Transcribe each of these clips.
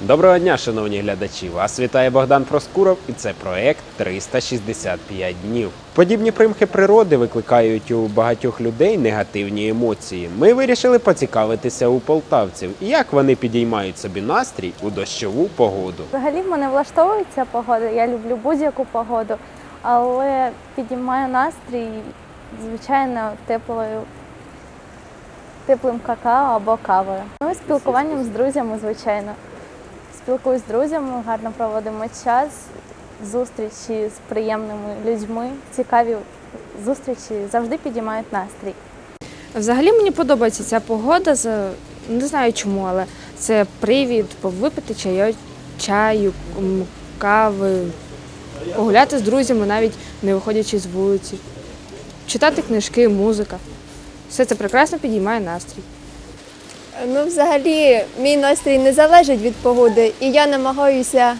Доброго дня, шановні глядачі! Вас вітає Богдан Проскуров і це проект 365 днів. Подібні примхи природи викликають у багатьох людей негативні емоції. Ми вирішили поцікавитися у полтавців, як вони підіймають собі настрій у дощову погоду. Взагалі в мене влаштовує ця погода. Я люблю будь-яку погоду, але підіймаю настрій, звичайно, теплою, теплим какао або кавою. Ну і спілкуванням з друзями, звичайно. Спілкуюсь з друзями, гарно проводимо час, зустрічі з приємними людьми. Цікаві зустрічі завжди підіймають настрій. Взагалі мені подобається ця погода. Не знаю чому, але це привід випити чаю, чаю, кави, погуляти з друзями, навіть не виходячи з вулиці, читати книжки, музика. Все це прекрасно підіймає настрій. Ну, взагалі, мій настрій не залежить від погоди, і я намагаюся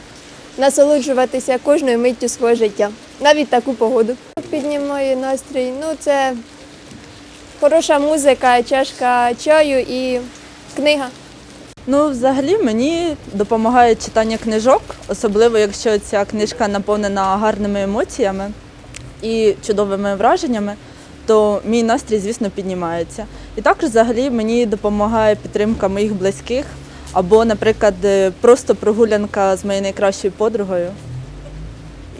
насолоджуватися кожною миттю свого життя, навіть таку погоду. Піднімає настрій. Ну, це хороша музика, чашка чаю і книга. Ну, взагалі мені допомагає читання книжок, особливо якщо ця книжка наповнена гарними емоціями і чудовими враженнями, то мій настрій, звісно, піднімається. І також взагалі мені допомагає підтримка моїх близьких або, наприклад, е, просто прогулянка з моєю найкращою подругою.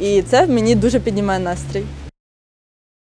І це мені дуже піднімає настрій.